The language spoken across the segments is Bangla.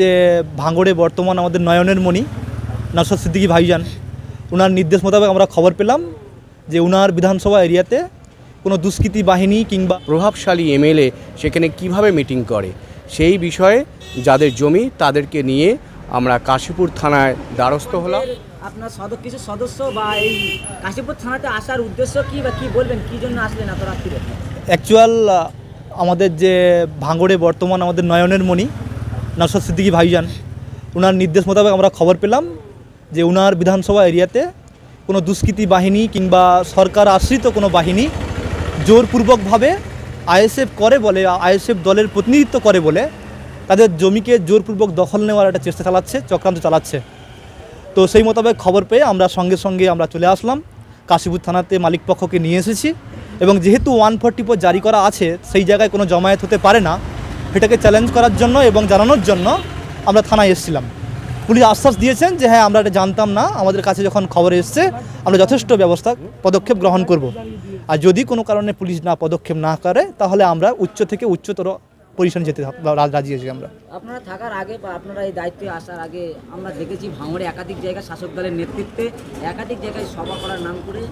যে ভাঙড়ে বর্তমান আমাদের নয়নের মণি নসর সিদ্দিকী ভাইজান ওনার নির্দেশ মোতাবেক আমরা খবর পেলাম যে ওনার বিধানসভা এরিয়াতে কোনো দুষ্কৃতী বাহিনী কিংবা প্রভাবশালী এমএলএ সেখানে কীভাবে মিটিং করে সেই বিষয়ে যাদের জমি তাদেরকে নিয়ে আমরা কাশীপুর থানায় দ্বারস্থ হলাম। আপনার সদ কিছু সদস্য বা এই কাশীপুর থানাতে আসার উদ্দেশ্য কি বা কি বলবেন? কি জন্য আসলেন এত রাত্রিরে? অ্যাকচুয়াল আমাদের যে ভাঙড়ে বর্তমান আমাদের নয়নের মণি নসর সিদ্দিকী ভাইজান। ওনার নির্দেশ মোতাবেক আমরা খবর পেলাম যে ওনার বিধানসভা এরিয়াতে কোনো দুষ্কৃতী বাহিনী কিংবা সরকার আশ্রিত কোনো বাহিনী জোরপূর্বকভাবে আইএসএফ করে বলে, আইএসএফ দলের প্রতিনিধিত্ব করে বলে তাদের জমিকে জোরপূর্বক দখল নেওয়ার একটা চেষ্টা চালাচ্ছে, চক্রান্ত চালাচ্ছে। তো সেই মোতাবেক খবর পেয়ে আমরা সঙ্গে সঙ্গে আমরা চলে আসলাম। কাশীপুর থানাতে মালিক পক্ষকে নিয়ে এসেছি এবং যেহেতু ওয়ান ফোর জারি করা আছে, সেই জায়গায় কোনো জমায়েত হতে পারে না। সেটাকে চ্যালেঞ্জ করার জন্য এবং জানানোর জন্য আমরা থানায় এসেছিলাম। পুলিশ আশ্বাস দিয়েছেন যে হ্যাঁ আমরা এটা জানতাম না। আমাদের কাছে যখন খবর এসছে, আমরা যথেষ্ট ব্যবস্থা, পদক্ষেপ গ্রহণ করব। আর যদি কোনো কারণে পুলিশ না, পদক্ষেপ না করে, তাহলে আমরা উচ্চ থেকে উচ্চতর পজিশনে যেতে রাজি আছি আমরা। আপনারা থাকার আগে বা আপনারা এই দায়িত্বে আসার আগে আমরা দেখেছি ভাঙড়ে একাধিক জায়গায় শাসক দলের নেতৃত্বে একাধিক জায়গায় সভা করার নাম করে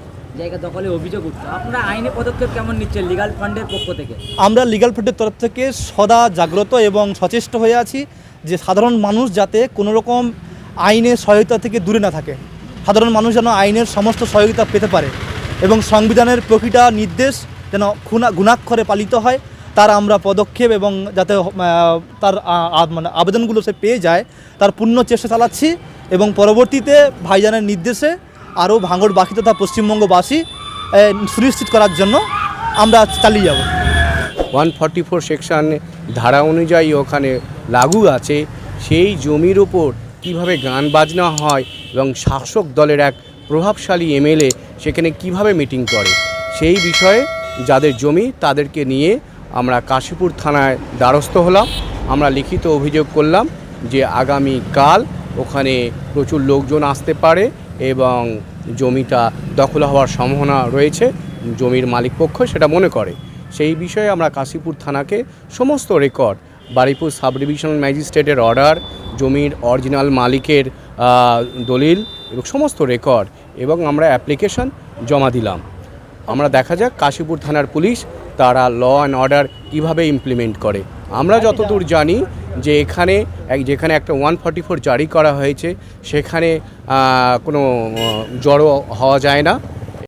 জায়গা দখলে অভিযোগ উঠছে। আপনারা আইনি পদক্ষেপ কেমন নিচ্ছেন লিগাল ফান্ডের পক্ষ থেকে? আমরা লিগাল ফান্ডের তরফ থেকে সদা জাগ্রত এবং সচেষ্ট হয়ে আছি যে সাধারণ মানুষ যাতে কোনো রকম আইনের সহায়তা থেকে দূরে না থাকে। সাধারণ মানুষ যেন আইনের সমস্ত সহযোগিতা পেতে পারে এবং সংবিধানের প্রকৃতা নির্দেশ যেন খুনা গুণাক্ষরে পালিত হয়। তার আমরা পদক্ষেপ এবং যাতে তার মানে আবেদনগুলো সে পেয়ে যায়, তার পূর্ণ চেষ্টা চালাচ্ছি এবং পরবর্তীতে ভাইজানের নির্দেশে আরও ভাঙড়বাসী তথা পশ্চিমবঙ্গবাসী সুনিশ্চিত করার জন্য আমরা চালিয়ে যাব। ওয়ান ফর্টি ফোর সেকশন ধারা অনুযায়ী ওখানে লাগু আছে। সেই জমির ওপর কীভাবে গান বাজনা হয় এবং শাসক দলের এক প্রভাবশালী এমএলএ সেখানে কীভাবে মিটিং করে, সেই বিষয়ে যাদের জমি তাদেরকে নিয়ে আমরা কাশীপুর থানায় দ্বারস্থ হলাম। আমরা লিখিত অভিযোগ করলাম যে আগামী কাল ওখানে প্রচুর লোকজন আসতে পারে এবং জমিটা দখল হওয়ার সম্ভাবনা রয়েছে, জমির মালিকপক্ষ সেটা মনে করে। সেই বিষয়ে আমরা কাশীপুর থানাকে সমস্ত রেকর্ড বারিপুর সাব ডিভিশনাল ম্যাজিস্ট্রেটের অর্ডার জমির অরিজিনাল মালিকের দলিল এবং সমস্ত রেকর্ড এবং আমরা অ্যাপ্লিকেশন জমা দিলাম। আমরা দেখা যাক কাশীপুর থানার পুলিশ তারা ল অ্যান্ড অর্ডার কীভাবে ইমপ্লিমেন্ট করে। আমরা যতদূর জানি যে এখানে যেখানে একটা ওয়ান ফর্টি ফোর জারি করা হয়েছে সেখানে কোনো জড়ো হওয়া যায় না।